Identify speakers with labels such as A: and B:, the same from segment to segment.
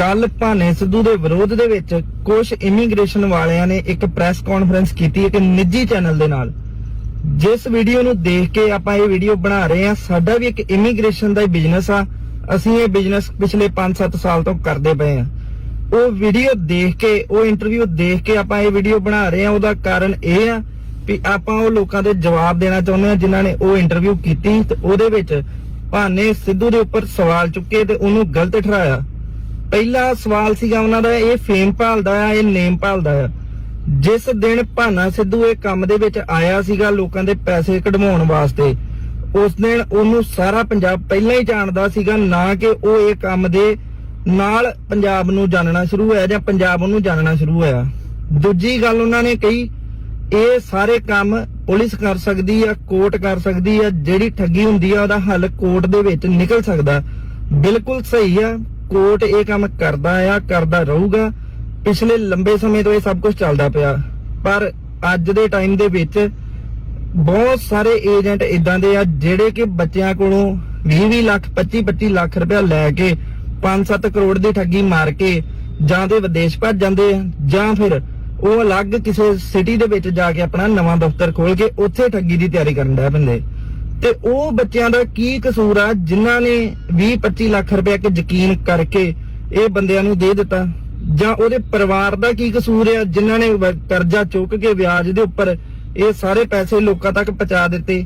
A: ਕੱਲ ਭਾਨੇ ਸਿੱਧੂ ਦੇ ਵਿਰੋਧ ਦੇ ਵਿੱਚ ਕੁਝ ਇਮੀਗ੍ਰੇਸ਼ਨ ਵਾਲਿਆਂ ਨੇ ਇੱਕ ਪ੍ਰੈਸ ਕਾਨਫਰੰਸ ਕੀਤੀ ਇੱਕ ਨਿੱਜੀ ਚੈਨਲ ਦੇ ਨਾਲ। ਜਿਸ ਵੀਡੀਓ ਨੂੰ ਦੇਖ ਕੇ ਆਪਾਂ ਇਹ ਵੀਡੀਓ ਬਣਾ ਰਹੇ ਹਾਂ, ਸਾਡਾ ਵੀ ਇੱਕ ਇਮੀਗ੍ਰੇਸ਼ਨ ਦਾ ਹੀ ਬਿਜ਼ਨਸ ਆ। ਅਸੀਂ ਇਹ ਬਿਜ਼ਨਸ ਪਿਛਲੇ 5-7 ਸਾਲ ਤੋਂ ਕਰਦੇ ਪਏ ਆ ਉਹ ਵੀਡੀਓ ਦੇਖ ਕੇ, ਉਹ ਇੰਟਰਵਿਊ ਦੇਖ ਕੇ ਆਪਾਂ ਇਹ ਵੀਡੀਓ ਬਣਾ ਰਹੇ ਆ ਉਹਦਾ ਕਾਰਨ ਇਹ ਆ ਵੀ ਆਪਾਂ ਉਹ ਲੋਕਾਂ ਦੇ ਜਵਾਬ ਦੇਣਾ ਚਾਹੁੰਦੇ ਆ ਜਿਨ੍ਹਾਂ ਨੇ ਉਹ ਇੰਟਰਵਿਊ ਕੀਤੀ ਤੇ ਉਹਦੇ ਵਿੱਚ ਭਾਨੇ ਸਿੱਧੂ ਦੇ ਉੱਪਰ ਸਵਾਲ ਚੁੱਕੇ ਤੇ ਉਹਨੂੰ ਗਲਤ ਠਹਿਰਾਇਆ। ਪਹਿਲਾ ਸਵਾਲ ਸੀਗਾ ਉਹਨਾਂ ਦਾ, ਇਹ ਫੇਮ ਭਾਲਦਾ ਆ, ਇਹ ਨੇਮ ਭਾਲਦਾ ਆ। ਜਿਸ ਦਿਨ ਭਾਨਾ ਸਿੱਧੂ ਇਹ ਕੰਮ ਦੇ ਵਿੱਚ ਆਇਆ ਸੀਗਾ ਲੋਕਾਂ ਦੇ ਪੈਸੇ ਕਢਵਾਉਣ ਵਾਸਤੇ, ਉਸ ਦਿਨ ਉਹਨੂੰ ਸਾਰਾ ਪੰਜਾਬ ਪਹਿਲਾਂ ਹੀ ਜਾਣਦਾ ਸੀਗਾ ਨਾ ਕਿ ਉਹ ਇਹ ਕੰਮ ਦੇ ਨਾਲ ਪੰਜਾਬ ਨੂੰ ਜਾਣਨਾ ਸ਼ੁਰੂ ਹੋਇਆ ਜਾਂ ਪੰਜਾਬ ਉਹਨੂੰ ਜਾਣਨਾ ਸ਼ੁਰੂ ਹੋਇਆ। ਦੂਜੀ ਗੱਲ ਉਹਨਾਂ ਨੇ ਕਹੀ, ਇਹ ਸਾਰੇ ਕੰਮ ਪੁਲਿਸ ਕਰ ਸਕਦੀ ਆ, ਕੋਰਟ ਕਰ ਸਕਦੀ ਆ, ਜਿਹੜੀ ਠੱਗੀ ਹੁੰਦੀ ਆ, ਉਹਦਾ ਹੱਲ ਕੋਰਟ ਦੇ ਵਿੱਚ ਨਿਕਲ ਸਕਦਾ। ਬਿਲਕੁਲ ਸਹੀ ਆ ਕੋਰਟ ਇਹ ਕੰਮ ਕਰਦਾ ਆ, ਕਰਦਾ ਰਹੂਗਾ। ਪਿਛਲੇ ਲੰਬੇ ਸਮੇਂ ਤੋਂ ਇਹ ਸਭ ਕੁਝ ਚੱਲਦਾ ਪਿਆ। ਪਰ ਅੱਜ ਦੇ ਟਾਈਮ ਦੇ ਵਿੱਚ ਬਹੁਤ ਸਾਰੇ ਏਜੰਟ ਇਦਾਂ ਦੇ ਆ, ਜਿਹੜੇ ਕਿ ਬੱਚਿਆਂ ਕੋਲੋਂ 20-20 ਲੱਖ 25-25 ਲੱਖ ਰੁਪਇਆ ਲੈ ਕੇ 5-7 ਕਰੋੜ ਦੀ ਠੱਗੀ ਮਾਰ ਕੇ ਜਾਂ ਤੇ ਵਿਦੇਸ਼ ਭੱਜ ਜਾਂਦੇ ਆ, ਜਾਂ ਫਿਰ ਉਹ ਅਲੱਗ ਕਿਸੇ ਸਿਟੀ ਦੇ ਵਿੱਚ ਜਾ ਕੇ ਆਪਣਾ ਨਵਾਂ ਦਫ਼ਤਰ ਖੋਲ ਕੇ ਉੱਥੇ ਠੱਗੀ ਦੀ ਤਿਆਰੀ ਕਰਨ ਦਾ ਬੰਦੇ। ਤੇ ਉਹ ਬੱਚਿਆਂ ਦਾ ਕੀ ਕਸੂਰ ਆ? ਜਿਨ੍ਹਾਂ ਨੇ 20-25 ਲੱਖ ਰੁਪਏ ਕਿ ਯਕੀਨ ਕਰਕੇ ਇਹ ਬੰਦਿਆਂ ਨੂੰ ਦੇ ਦਿੱਤਾ? ਜਾਂ ਉਹਦੇ ਪਰਿਵਾਰ ਦਾ ਕੀ ਕਸੂਰ ਆ? ਜਿਨ੍ਹਾਂ ਨੇ ਕਰਜ਼ਾ ਚੁੱਕ ਕੇ ਵਿਆਜ ਦੇ ਉੱਪਰ ਇਹ ਸਾਰੇ ਪੈਸੇ ਲੋਕਾਂ ਤੱਕ ਪਹੁੰਚਾ ਦਿੱਤੇ?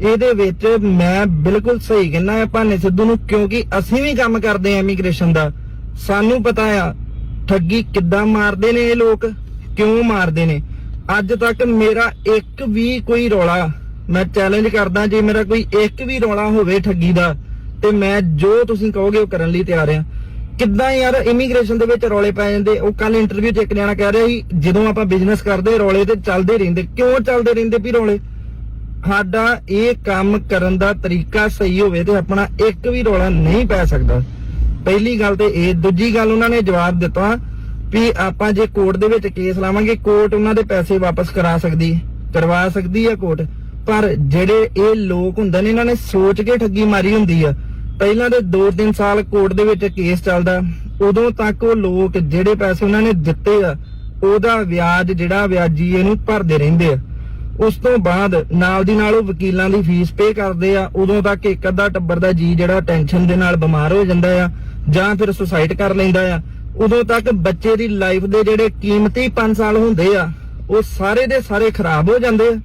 A: ਇਹਦੇ ਵਿੱਚ ਮੈਂ ਬਿਲਕੁਲ ਸਹੀ ਕਹਿੰਦਾ ਆ ਭਾਨੇ ਸਿੱਧੂ ਨੂੰ, ਕਿਉਂਕਿ ਅਸੀਂ ਵੀ ਕੰਮ ਕਰਦੇ ਆ ਇਮੀਗ੍ਰੇਸ਼ਨ ਦਾ। ਸਾਨੂੰ ਪਤਾ ਆ ਠੱਗੀ ਕਿੱਦਾਂ ਮਾਰਦੇ ਨੇ ਇਹ ਲੋਕ, ਕਿਉਂ ਮਾਰਦੇ ਨੇ? ਅੱਜ ਤੱਕ ਮੇਰਾ ਇੱਕ ਵੀ ਕੋਈ ਰੌਲਾ ਮੈਂ ਚੈਲੰਜ ਕਰਦਾ ਜੇ ਮੇਰਾ ਕੋਈ ਇੱਕ ਵੀ ਰੌਲਾ ਹੋਵੇ ਠੱਗੀ ਦਾ, ਤੇ ਮੈਂ ਜੋ ਤੁਸੀਂ ਕਹੋਗੇ ਉਹ ਕਰਨ ਲਈ ਤਿਆਰ ਆ ਕਿੱਦਾਂ ਯਾਰ ਇਮੀਗ੍ਰੇਸ਼ਨ ਦੇ ਵਿੱਚ ਰੌਲੇ ਪੈ ਜਾਂਦੇ? ਉਹ ਕੱਲ ਇੰਟਰਵਿਊ 'ਚ ਇੱਕ ਜਣਾ ਕਹਿ ਰਿਹਾ ਸੀ, ਜਦੋਂ ਆਪਾਂ ਬਿਜ਼ਨਸ ਕਰਦੇ, ਰੌਲੇ ਤੇ ਚੱਲਦੇ ਰਹਿੰਦੇ। ਕਿਉਂ ਚੱਲਦੇ ਰਹਿੰਦੇ ਵੀ ਰੌਲੇ? ਸਾਡਾ ਇਹ ਕੰਮ ਕਰਨ ਦਾ ਤਰੀਕਾ ਸਹੀ ਹੋਵੇ ਤੇ ਆਪਣਾ ਇੱਕ ਵੀ ਰੌਲਾ ਨਹੀਂ ਪੈ ਸਕਦਾ। ਪਹਿਲੀ ਗੱਲ ਤੇ ਇਹ, ਦੂਜੀ ਗੱਲ ਉਹਨਾਂ ਨੇ ਜਵਾਬ ਦਿੱਤਾ ਵੀ ਆਪਾਂ ਜੇ ਕੋਰਟ ਦੇ ਵਿੱਚ ਕੇਸ ਲਾਵਾਂਗੇ ਕੋਰਟ ਉਹਨਾਂ ਦੇ ਪੈਸੇ ਵਾਪਸ ਕਰਾ ਸਕਦੀ, ਕਰਵਾ ਸਕਦੀ ਹੈ ਕੋਰਟ ਪਰ ਜਿਹੜੇ ਇਹ ਲੋਕ ਹੁੰਦੇ ਨੇ, ਇਹਨਾਂ ਨੇ ਸੋਚ ਕੇ ਠੱਗੀ ਮਾਰੀ ਹੁੰਦੀ ਆ। ਪਹਿਲਾਂ ਦੇ 2-3 ਸਾਲ ਕੋਰਟ ਦੇ ਵਿੱਚ ਕੇਸ ਚੱਲਦਾ। ਉਦੋਂ ਤੱਕ ਉਹ ਲੋਕ ਜਿਹੜੇ ਪੈਸੇ ਉਹਨਾਂ ਨੇ ਦਿੱਤੇ ਆ, ਉਹਦਾ ਵਿਆਜ ਜਿਹੜਾ ਵਿਆਜੀ ਇਹਨੂੰ ਭਰਦੇ ਰਹਿੰਦੇ ਆ। ਉਸ ਤੋਂ ਬਾਅਦ ਨਾਲ ਦੀ ਨਾਲ ਉਹ ਵਕੀਲਾਂ ਦੀ ਫੀਸ ਪੇ ਕਰਦੇ ਆ। ਉਦੋਂ ਤੱਕ ਇੱਕ ਅੱਧਾ ਟੱਬਰ ਦਾ ਜੀ ਜਿਹੜਾ ਟੈਨਸ਼ਨ ਦੇ ਨਾਲ ਬਿਮਾਰ ਹੋ ਜਾਂਦਾ ਆ, ਜਾਂ ਫਿਰ ਸੁਸਾਈਡ ਕਰ ਲੈਂਦਾ ਆ। ਉਦੋਂ ਤੱਕ ਬੱਚੇ ਦੀ ਲਾਈਫ ਦੇ ਜਿਹੜੇ ਕੀਮਤੀ 5 ਸਾਲ ਹੁੰਦੇ ਆ, ਉਹ ਸਾਰੇ ਦੇ ਸਾਰੇ ਖਰਾਬ ਹੋ ਜਾਂਦੇ ਆ।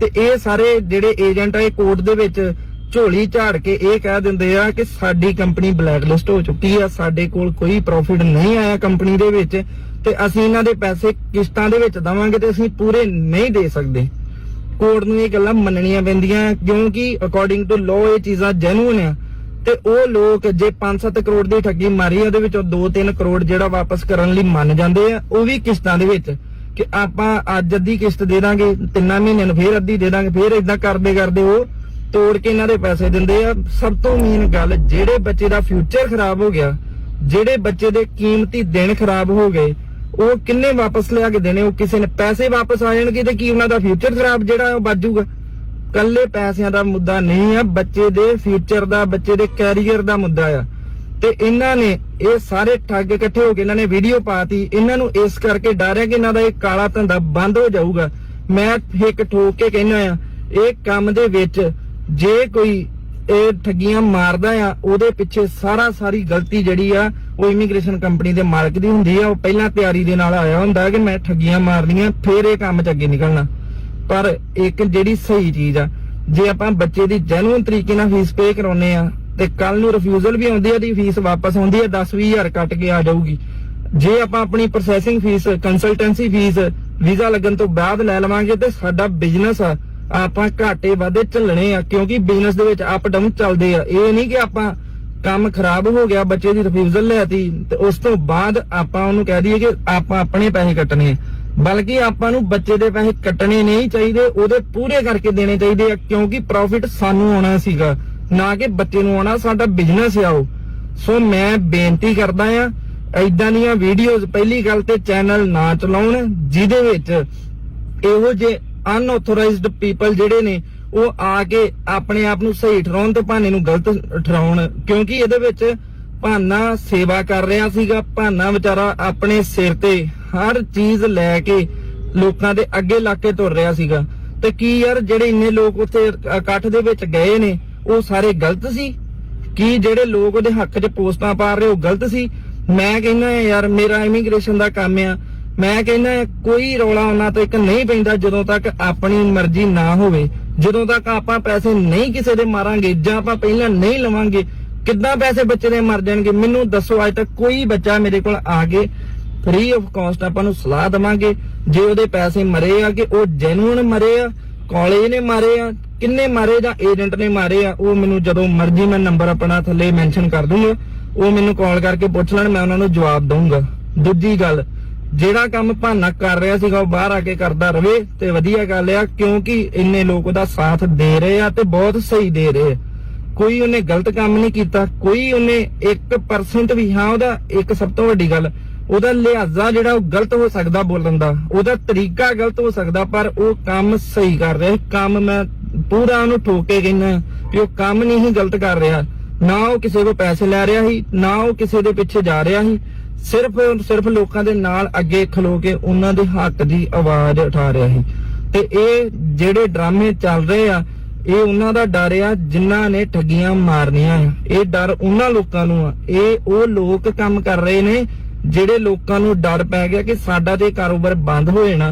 A: ਤੇ ਇਹ ਸਾਰੇ ਜਿਹੜੇ ਏਜੰਟ ਆ ਇਹ ਕੋਰਟ ਦੇ ਵਿੱਚ ਝੋਲੀ ਝਾੜ ਕੇ ਇਹ ਕਹਿ ਦਿੰਦੇ ਆ ਕਿ ਸਾਡੀ ਕੰਪਨੀ ਬਲੈਕਲਿਸਟ ਹੋ ਚੁੱਕੀ ਆ ਸਾਡੇ ਕੋਲ ਕੋਈ ਪ੍ਰੋਫਿਟ ਨਹੀਂ ਆਇਆ ਕੰਪਨੀ ਦੇ ਵਿੱਚ ਤੇ ਅਸੀਂ ਇਹਨਾਂ ਦੇ ਪੈਸੇ ਕਿਸ਼ਤਾਂ ਦੇ ਵਿੱਚ ਦਵਾਂਗੇ ਤੇ ਅਸੀਂ ਪੂਰੇ ਨਹੀਂ ਦੇ ਸਕਦੇ। ਕੋਰਟ ਨੂੰ ਇਹ ਗੱਲਾਂ ਮੰਨਣੀਆਂ ਪੈਂਦੀਆਂ ਕਿਉਂਕਿ ਅਕੋਰਡਿੰਗ ਟੂ ਲਾਅ ਇਹ ਚੀਜ਼ਾਂ ਜੈਨੂਨ ਆ ਤੇ ਉਹ ਲੋਕ ਜੇ 5-7 ਕਰੋੜ ਦੀ ਠੱਗੀ ਮਾਰੀ ਆ, ਉਹਦੇ ਵਿੱਚੋਂ 2-3 ਕਰੋੜ ਜਿਹੜਾ ਵਾਪਸ ਕਰਨ ਲਈ ਮੰਨ ਜਾਂਦੇ ਆ ਉਹ ਵੀ ਕਿਸ਼ਤਾਂ ਦੇ ਵਿੱਚ। ਕਿ ਆਪਾਂ ਅੱਜ ਅੱਧੀ ਕਿਸ਼ਤ ਦੇ ਦਾਂਗੇ, ਤਿੰਨਾਂ ਮਹੀਨਿਆਂ ਨੂੰ ਫੇਰ ਅੱਧੀ ਦੇ ਦਾਂਗੇ, ਫੇਰ ਇਦਾਂ ਕਰਦੇ ਕਰਦੇ ਉਹ ਤੋੜ ਕੇ ਇਹਨਾਂ ਦੇ ਪੈਸੇ ਦਿੰਦੇ ਆ। ਸਭ ਤੋਂ ਮੇਨ ਗੱਲ, ਜਿਹੜੇ ਬੱਚੇ ਦਾ ਫਿਊਚਰ ਖਰਾਬ ਹੋ ਗਿਆ, ਜਿਹੜੇ ਬੱਚੇ ਦੇ ਕੀਮਤੀ ਦਿਨ ਖਰਾਬ ਹੋ ਗਏ, ਉਹ ਕਿੰਨੇ ਵਾਪਸ ਲਿਆ ਕੇ ਦੇਣੇ? ਉਹ ਕਿਸੇ ਨੇ ਪੈਸੇ ਵਾਪਸ ਆ ਜਾਣਗੇ ਤੇ ਕੀ ਉਹਨਾਂ ਦਾ ਫਿਊਚਰ ਖਰਾਬ ਜਿਹੜਾ ਉਹ ਬਾਜੂਗਾ ਕੱਲੇ ਪੈਸਿਆਂ ਦਾ ਮੁੱਦਾ ਨਹੀਂ ਆ, ਬੱਚੇ ਦੇ ਫਿਊਚਰ ਦਾ, ਬੱਚੇ ਦੇ ਕੈਰੀਅਰ ਦਾ ਮੁੱਦਾ ਆ। ਤੇ ਇਹਨਾਂ ਨੇ ਇਹ ਸਾਰੇ ਠੱਗ ਇਕੱਠੇ ਹੋ ਕੇ ਇਹਨਾਂ ਨੇ ਵੀਡੀਓ ਪਾਤੀ। ਇਹਨਾਂ ਨੂੰ ਇਸ ਕਰਕੇ ਡਰ ਹੈ ਕਿ ਇਹਨਾਂ ਦਾ ਇਹ ਕਾਲਾ ਧੰਦਾ ਬੰਦ ਹੋ ਜਾਊਗਾ। ਮੈਂ ਇੱਕ ਠੋਕ ਕੇ ਕਹਿਣਾ ਆ ਇਹ ਕੰਮ ਦੇ ਵਿੱਚ ਜੇ ਕੋਈ ਇਹ ਠੱਗੀਆਂ ਮਾਰਦਾ ਆ, ਉਹਦੇ ਪਿੱਛੇ ਸਾਰਾ ਸਾਰੀ ਗਲਤੀ ਜਿਹੜੀ ਆ, ਉਹ ਇਮੀਗ੍ਰੇਸ਼ਨ ਕੰਪਨੀ ਦੇ ਮਾਲਕ ਦੀ ਹੁੰਦੀ ਆ। ਉਹ ਪਹਿਲਾਂ ਤਿਆਰੀ ਦੇ ਨਾਲ ਆਇਆ ਹੁੰਦਾ ਕਿ ਮੈਂ ਠੱਗੀਆਂ ਮਾਰਨੀਆਂ, ਫੇਰ ਇਹ ਕੰਮ 'ਚ ਅੱਗੇ ਨਿਕਲਣਾ। ਪਰ ਇੱਕ ਜਿਹੜੀ ਸਹੀ ਚੀਜ਼ ਆ, ਜੇ ਆਪਾਂ ਬੱਚੇ ਦੀ ਜੈਨੂਇਨ ਤਰੀਕੇ ਨਾਲ ਫੀਸ ਪੇ ਕਰਾਉਨੇ ਆ ਤੇ ਕੱਲ ਨੂੰ ਰਿਫਿਊਜ਼ਲ ਵੀ ਆਉਂਦੀ ਆ ਦੀ ਫੀਸ ਵਾਪਸ ਆਉਂਦੀ ਆ 10-20000 ਕੱਟ ਕੇ ਆ ਜਾਊਗੀ। ਜੇ ਆਪਾਂ ਆਪਣੀ processing fee consultancy fee visa ਲੱਗਣ ਤੋਂ ਬਾਅਦ ਲੈ ਲਵਾਂਗੇ ਤੇ ਸਾਡਾ ਬਿਜ਼ਨਸ ਆ, ਆਪਾਂ ਘਾਟੇ ਵਾਧੇ ਝੱਲਣੇ ਆ, ਕਿਉਂਕਿ ਬਿਜ਼ਨਸ ਦੇ ਵਿੱਚ ਅਪ ਡਾਊਨ ਚੱਲਦੇ ਆ। ਇਹ ਨਹੀਂ ਕਿ ਆਪਾਂ ਕੰਮ ਖਰਾਬ ਹੋ ਗਿਆ, ਬੱਚੇ ਦੀ ਰਿਫਿਊਜ਼ਲ ਲੈਤੀ ਤੇ ਉਸ ਤੋਂ ਬਾਅਦ ਆਪਾਂ ਉਹਨੂੰ ਕਹਿ ਦਈਏ ਕਿ ਆਪਾਂ ਆਪਣੇ ਪੈਸੇ ਕੱਟਣੇ ਆ। ਬਲਕਿ ਆਪਾਂ ਨੂੰ ਬੱਚੇ ਦੇ ਪੈਸੇ ਕੱਟਣੇ ਨਹੀਂ ਚਾਹੀਦੇ, ਉਹਦੇ ਪੂਰੇ ਕਰਕੇ ਦੇਣੇ ਚਾਹੀਦੇ ਆ, ਕਿਉਂਕਿ ਪ੍ਰੋਫਿਟ ਸਾਨੂੰ ਆਉਣਾ ਸੀਗਾ। ਨਾ ਕਿ ਬੱਚੇ ਨੂੰ ਆਉਣਾ, ਸਾਡਾ ਬਿਜ਼ਨਸ ਆ ਉਹ। ਸੋ ਮੈਂ ਬੇਨਤੀ ਕਰਦਾ ਆ ਐਦਾਂ ਦੀਆਂ ਵੀਡੀਓਜ਼ ਪਹਿਲੀ ਗੱਲ ਤੇ ਚੈਨਲ ਨਾ ਚਲਾਉਣ, ਜਿਹਦੇ ਵਿੱਚ ਇਹੋ ਜੇ ਅਨਆਥੋਰਾਈਜ਼ਡ ਪੀਪਲ ਜਿਹੜੇ ਨੇ, ਉਹ ਆ ਕੇ ਆਪਣੇ ਆਪ ਨੂੰ ਸਹੀ ਠਹਿਰਾਉਣ ਤੇ ਭਾਨੇ ਨੂੰ ਗਲਤ ਠਰਾਉਣ ਕਿਉਂਕਿ ਇਹਦੇ ਵਿੱਚ ਭਾਨਾ ਸੇਵਾ ਕਰ ਰਿਹਾ ਸੀਗਾ, ਭਾਨਾ ਵਿਚਾਰਾ ਆਪਣੇ ਸਿਰ ਤੇ ਹਰ ਚੀਜ਼ ਲੈ ਕੇ ਲੋਕਾਂ ਦੇ ਅੱਗੇ ਲਾ ਕੇ ਤੁਰ ਰਿਹਾ ਸੀਗਾ। ਤੇ ਕੀ ਯਾਰ, ਜਿਹੜੇ ਇੰਨੇ ਲੋਕ ਉੱਥੇ ਇਕੱਠ ਦੇ ਵਿੱਚ ਗਏ ਨੇ ਉਹ ਸਾਰੇ ਗਲਤ ਸੀ? ਕੀ ਜਿਹੜੇ ਲੋਕ ਉਹਦੇ ਹੱਕ 'ਚ ਪੋਸਟਾਂ ਪਾ ਰਹੇ, ਉਹ ਗਲਤ ਸੀ? ਮੈਂ ਕਹਿੰਦਾ ਯਾਰ, ਮੇਰਾ ਇਮੀਗ੍ਰੇਸ਼ਨ ਦਾ ਕੰਮ ਆ। ਮੈਂ ਕਹਿੰਦਾ ਕੋਈ ਰੌਲਾ ਉਹਨਾਂ ਤੋਂ ਇੱਕ ਨਹੀਂ ਪੈਂਦਾ ਜਦੋਂ ਤੱਕ ਆਪਣੀ ਮਰਜ਼ੀ ਨਾ ਹੋਵੇ। ਜਦੋਂ ਤੱਕ ਆਪਾਂ ਪੈਸੇ ਨਹੀਂ ਕਿਸੇ ਦੇ ਮਾਰਾਂਗੇ, ਜਾਂ ਆਪਾਂ ਪਹਿਲਾਂ ਨਹੀਂ ਲਵਾਂਗੇ, ਕਿੱਦਾਂ ਪੈਸੇ ਬੱਚੇ ਦੇ ਮਰ ਜਾਣਗੇ? ਮੈਨੂੰ ਦੱਸੋ, ਅੱਜ ਤੱਕ ਕੋਈ ਬੱਚਾ ਮੇਰੇ ਕੋਲ ਆ ਕੇ ਫ੍ਰੀ ਆਫ ਕਾਸਟ ਆਪਾਂ ਨੂੰ ਸਲਾਹ ਦਵਾਂਗੇ। ਜੇ ਉਹਦੇ ਪੈਸੇ ਮਰੇ ਆ, ਕਿ ਉਹ ਜੈਨੂਨ ਮਰੇ ਆ? ਕਾਲਜ ਨੇ ਮਾਰੇ ਆ, ਕਿੰਨੇ ਮਾਰੇ ਜਾਂ ਏਜੰਟ ਨੇ ਮਾਰੇ ਆ, ਉਹ ਮੈਨੂੰ ਜਦੋਂ ਮਰਜ਼ੀ ਮੈਂ ਨੰਬਰ ਆਪਣਾ ਥੱਲੇ ਮੈਂਸ਼ਨ ਕਰ ਦੂੰਗਾ, ਉਹ ਮੈਨੂੰ ਕਾਲ ਕਰਕੇ ਪੁੱਛ ਲੈਣ, ਮੈਂ ਉਹਨਾਂ ਨੂੰ ਜਵਾਬ ਦਊਂਗਾ। ਦੂਜੀ ਗੱਲ, ਜਿਹੜਾ ਕੰਮ ਭਾਨਾ ਕਰ ਰਿਹਾ ਸੀਗਾ, ਉਹ ਬਾਹਰ ਆ ਕੇ ਕਰਦਾ ਰਵੇ, ਤੇ ਵਧੀਆ ਗੱਲ ਆ, ਕਿਉਂਕਿ ਇੰਨੇ ਲੋਕ ਉਹਦਾ ਸਾਥ ਦੇ ਰਹੇ ਆ ਤੇ ਬਹੁਤ ਸਹੀ ਦੇ ਰਹੇ ਆ। ਕੋਈ ਉਹਨੇ ਗਲਤ ਕੰਮ ਨਹੀਂ ਕੀਤਾ, ਕੋਈ ਉਹਨੇ 1% ਵੀ, ਹਾਂ, ਉਹਦਾ ਇੱਕ ਸਭ ਤੋਂ ਵੱਡੀ ਗੱਲ ਉਹਦਾ ਲਿਹਾਜ਼ਾ ਜਿਹੜਾ ਉਹ ਗਲਤ ਹੋ ਸਕਦਾ ਬੋਲਣ ਦਾ, ਉਹਦਾ ਤਰੀਕਾ ਗਲਤ ਹੋ ਸਕਦਾ, ਪਰ ਉਹ ਕੰਮ ਸਹੀ ਕਰ ਰਿਹਾ। ਕੰਮ ਮੈਂ ਪੂਰਾ ਉਹਨੂੰ ਠੋਕ ਕੇ ਕਹਿੰਦਾ ਕਿ ਉਹ ਕੰਮ ਨਹੀਂ ਹੀ ਗਲਤ ਕਰ ਰਿਹਾ। ਨਾ ਉਹ ਕਿਸੇ ਕੋ ਪੈਸੇ ਲੈ ਰਿਹਾ ਸੀ, ਨਾ ਉਹ ਕਿਸੇ ਦੇ ਪਿੱਛੇ ਜਾ ਰਿਹਾ ਸੀ। ਸਿਰਫ ਸਿਰਫ ਲੋਕਾਂ ਦੇ ਨਾਲ ਅੱਗੇ ਖਲੋ ਕੇ ਉਹਨਾਂ ਦੇ ਹੱਕ ਦੀ ਆਵਾਜ਼ ਉਠਾ ਰਿਹਾ ਸੀ। ਤੇ ਇਹ ਜਿਹੜੇ ਡਰਾਮੇ ਚੱਲ ਰਹੇ ਆ, ਇਹ ਉਹਨਾਂ ਦਾ ਡਰ ਆ ਜਿਨ੍ਹਾਂ ਨੇ ਠੱਗੀਆਂ ਮਾਰਨੀਆਂ ਆ। ਇਹ ਡਰ ਉਹਨਾਂ ਲੋਕਾਂ ਨੂੰ ਆ। ਇਹ ਉਹ ਲੋਕ ਕੰਮ ਕਰ ਰਹੇ ਨੇ ਜਿਹੜੇ ਲੋਕਾਂ ਨੂੰ ਡਰ ਪੈ ਗਿਆ ਕਿ ਸਾਡਾ ਤੇ ਕਾਰੋਬਾਰ ਬੰਦ ਹੋ ਜਾਣਾ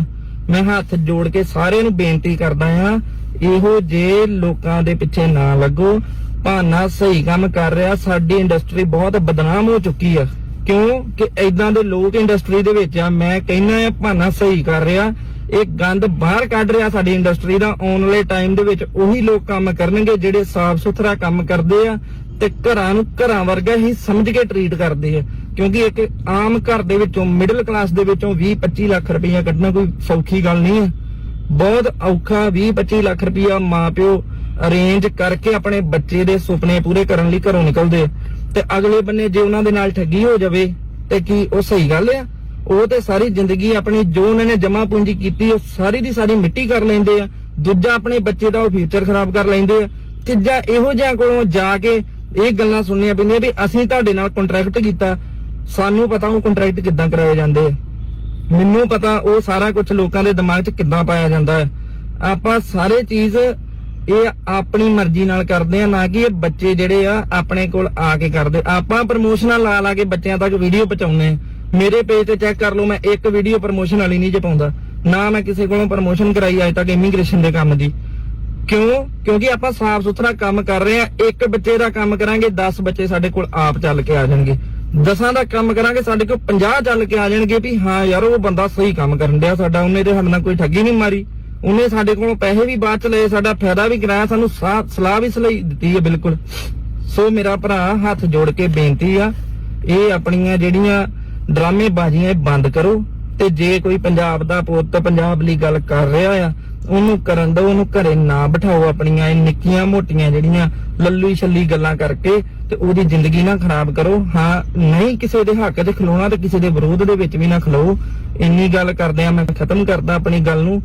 A: ਮੈਂ ਹੱਥ ਜੋੜ ਕੇ ਸਾਰਿਆਂ ਨੂੰ ਬੇਨਤੀ ਕਰਦਾ ਆ ਇਹੋ ਜੇ ਲੋਕਾਂ ਦੇ ਪਿੱਛੇ ਨਾ ਲੱਗੋ। ਭਾਨਾ ਸਹੀ ਕੰਮ ਕਰ ਰਿਹਾ, ਸਾਡੀ ਇੰਡਸਟਰੀ ਬਹੁਤ ਬਦਨਾਮ ਹੋ ਚੁੱਕੀ ਆ। ਕਿਉਂ? ਕਿ ਐਦਾਂ ਦੇ ਲੋਕ ਇੰਡਸਟਰੀ ਦੇ ਵਿੱਚ ਆ, ਮੈਂ ਕਹਿੰਦਾ ਆ ਭਾਨਾ ਸਹੀ ਕਰ ਰਿਹਾ। ਇਹ ਗੰਦ ਬਾਹਰ ਕੱਢ ਰਿਹਾ ਸਾਡੀ ਇੰਡਸਟਰੀ ਦਾ, ਆਉਣ ਵਾਲੇ ਟਾਈਮ ਦੇ ਵਿੱਚ ਉਹੀ ਲੋਕ ਕੰਮ ਕਰਨਗੇ ਜਿਹੜੇ ਸਾਫ਼ ਸੁਥਰਾ ਕੰਮ ਕਰਦੇ ਆ ਤੇ ਘਰਾਂ ਨੂੰ ਘਰਾਂ ਵਰਗਾ ਹੀ ਸਮਝ ਕੇ ਟ੍ਰੀਟ ਕਰਦੇ ਆ। ਕਿਉਂਕਿ ਇੱਕ ਆਮ ਘਰ ਦੇ ਵਿੱਚੋਂ ਮਿਡਲ ਕਲਾਸ ਦੇ ਵਿੱਚੋਂ 20 25 ਲੱਖ ਰੁਪਈਆ ਕੱਢਣਾ ਕੋਈ ਸੌਖੀ ਗੱਲ ਨਹੀਂ ਹੈ। ਬਹੁਤ ਔਖਾ 20 25 ਲੱਖ ਰੁਪਈਆ ਮਾਪਿਓ ਅਰੇਂਜ ਕਰਕੇ ਆਪਣੇ ਬੱਚੇ ਦੇ ਸੁਪਨੇ ਪੂਰੇ ਕਰਨ ਲਈ ਘਰੋਂ ਨਿਕਲਦੇ ਤੇ ਅਗਲੇ ਬੰਨੇ ਜੇ ਉਹਨਾਂ ਦੇ ਨਾਲ ਠੱਗੀ ਹੋ ਜਾਵੇ, ਤੇ ਕੀ ਉਹ ਸਹੀ ਗੱਲ ਆ? ਉਹ ਤੇ ਸਾਰੀ ਜ਼ਿੰਦਗੀ ਆਪਣੀ ਜੋ ਉਹਨਾਂ ਨੇ ਜਮਾ ਪੂੰਜੀ ਕੀਤੀ, ਉਹ ਸਾਰੀ ਦੀ ਸਾਰੀ ਮਿੱਟੀ ਕਰ ਲੈਂਦੇ ਆ। ਦੂਜਾ ਆਪਣੇ ਬੱਚੇ ਦਾ ਉਹ ਫਿਊਚਰ ਖਰਾਬ ਕਰ ਲੈਂਦੇ ਆ। ਤੀਜਾ ਇਹੋ ਜਿਹਾ ਕੋਲੋਂ ਜਾ ਕੇ ਇਹ ਗੱਲਾਂ ਸੁਣਨੀਆਂ ਪੈਂਦੀਆਂ ਵੀ ਅਸੀਂ ਤੁਹਾਡੇ ਨਾਲ ਕੰਟਰੈਕਟ ਕੀਤਾ ਸਾਨੂੰ ਪਤਾ ਉਹ ਕੰਟਰੈਕਟ ਕਿੱਦਾਂ ਕਰਾਏ ਜਾਂਦੇ ਆ। ਮੈਨੂੰ ਪਤਾ ਉਹ ਸਾਰਾ ਕੁਝ ਲੋਕਾਂ ਦੇ ਦਿਮਾਗ 'ਚ ਕਿੱਦਾਂ ਪਾਇਆ ਜਾਂਦਾ ਹੈ। ਆਪਾਂ ਸਾਰੇ ਚੀਜ਼ ਇਹ ਆਪਣੀ ਮਰਜ਼ੀ ਨਾਲ ਕਰਦੇ ਆ, ਨਾ ਕਿ ਇਹ ਬੱਚੇ ਜਿਹੜੇ ਆ ਆਪਣੇ ਕੋਲ ਆ ਕੇ ਕਰਦੇ। ਆਪਾਂ ਪ੍ਰਮੋਸ਼ਨਾਂ ਲਾ ਲਾ ਕੇ ਬੱਚਿਆਂ ਤੱਕ ਵੀਡੀਓ ਪਹੁੰਚਾਉਂਦੇ ਮੇਰੇ ਪੇਜ ਤੇ ਚੈੱਕ ਕਰ ਲਓ, ਮੈਂ ਇੱਕ ਵੀਡੀਓ ਪ੍ਰਮੋਸ਼ਨ ਵਾਲੀ ਨਹੀਂ ਜੇ ਪਾਉਂਦਾ। ਨਾ ਮੈਂ ਕਿਸੇ ਕੋਲੋਂ ਪ੍ਰਮੋਸ਼ਨ ਕਰਾਈ ਅਜੇ ਤੱਕ ਇਮੀਗ੍ਰੇਸ਼ਨ ਦੇ ਕੰਮ ਦੀ। ਕਿਉਂ? ਕਿਉਂਕਿ ਆਪਾਂ ਸਾਫ਼ ਸੁਥਰਾ ਕੰਮ ਕਰ ਰਹੇ ਆ। ਇੱਕ ਬੱਚੇ ਦਾ ਕੰਮ ਕਰਾਂਗੇ 10 ਬੱਚੇ ਸਾਡੇ ਕੋਲ ਆਪ ਚੱਲ ਕੇ ਆ ਜਾਣਗੇ। ਦਸਾਂ ਦਾ ਕੰਮ ਕਰਾਂਗੇ, ਸਾਡੇ ਕੋਲ 50 ਚੱਲ ਕੇ ਆ ਜਾਣਗੇ ਵੀ ਹਾਂ ਯਾਰ, ਉਹ ਬੰਦਾ ਸਹੀ ਕੰਮ ਕਰਨ ਡਿਆ ਸਾਡਾ, ਉਹਨੇ ਤੇ ਸਾਡੇ ਨਾਲ ਕੋਈ ਠੱਗੀ ਨਹੀਂ ਮਾਰੀ। ਉਹਨੇ ਸਾਡੇ ਕੋਲੋਂ ਪੈਸੇ ਵੀ ਬਾਅਦ ਚ ਲਏ, ਸਾਡਾ ਫਾਇਦਾ ਵੀ ਕਰਾਇਆ, ਸਾਨੂੰ ਸਾ- ਸਲਾਹ ਵੀ ਸਲਾਈ ਦਿੱਤੀ ਹੈ ਬਿਲਕੁਲ। ਸੋ ਮੇਰਾ ਭਰਾ, ਹੱਥ ਜੋੜ ਕੇ ਬੇਨਤੀ ਆ, ਇਹ ਆਪਣੀਆਂ ਜਿਹੜੀਆਂ ਡਰਾਮੇ ਬਾਜ਼ੀਆਂ ਇਹ ਬੰਦ ਕਰੋ। ਤੇ ਜੇ ਕੋਈ ਪੰਜਾਬ ਦਾ ਪੁੱਤ ਪੰਜਾਬ ਲਈ ਗੱਲ ਕਰ ਰਿਹਾ ਆ, ਉਹਨੂੰ ਕਰਨ ਦਿਓ ਉਹਨੂੰ ਘਰੇ ਨਾ ਬਿਠਾਓ ਆਪਣੀਆਂ ਇਹ ਨਿੱਕੀਆਂ ਮੋਟੀਆਂ ਜਿਹੜੀਆਂ ਲੱਲੂ ਛੱਲੀ ਗੱਲਾਂ ਕਰਕੇ ਤੇ ਉਹਦੀ ਜ਼ਿੰਦਗੀ ਨਾ ਖਰਾਬ ਕਰੋ। ਹਾਂ, ਨਹੀਂ ਕਿਸੇ ਦੇ ਹੱਕ 'ਚ ਖਲੋਣਾ ਤੇ ਕਿਸੇ ਦੇ ਵਿਰੋਧ ਦੇ ਵਿੱਚ ਵੀ ਨਾ ਖਲੋ। ਇੰਨੀ ਗੱਲ ਕਰਦੇ ਆ, ਮੈਂ ਖਤਮ ਕਰਦਾ ਆਪਣੀ ਗੱਲ ਨੂੰ।